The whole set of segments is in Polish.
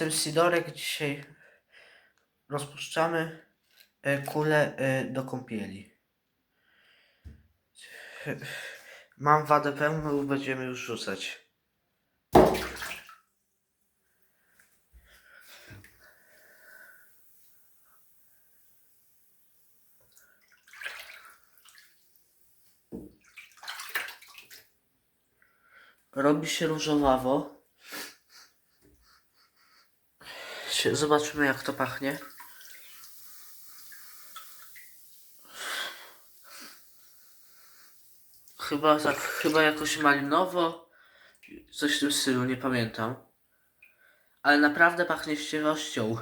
Jestem Sidorek. Dzisiaj rozpuszczamy e, kulę e, do kąpieli. Mam wadę pełną, będziemy już rzucać. Robi się różowawo. Się- Zobaczymy jak to pachnie. Chyba tak, chyba jakoś malinowo. Coś w tym stylu, nie pamiętam. Ale naprawdę pachnie ściewością.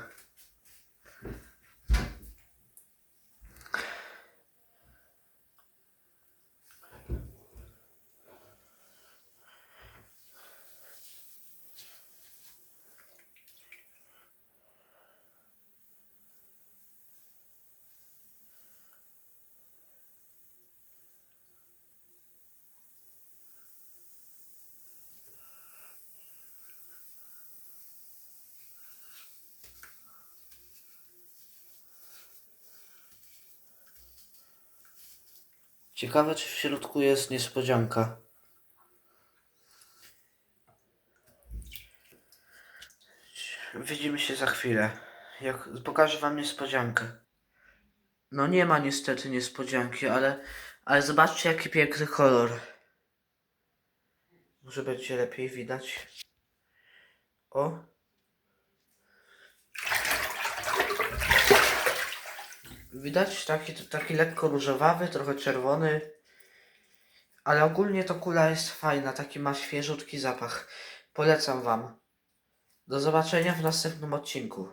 Ciekawe, czy w środku jest niespodzianka. Widzimy się za chwilę. Jak pokażę wam niespodziankę. No nie ma niestety niespodzianki, ale, ale zobaczcie jaki piękny kolor. Może będzie lepiej widać. O. Widać taki, taki lekko różowawy, trochę czerwony. Ale ogólnie to kula jest fajna, taki ma świeżutki zapach. Polecam wam. Do zobaczenia w następnym odcinku.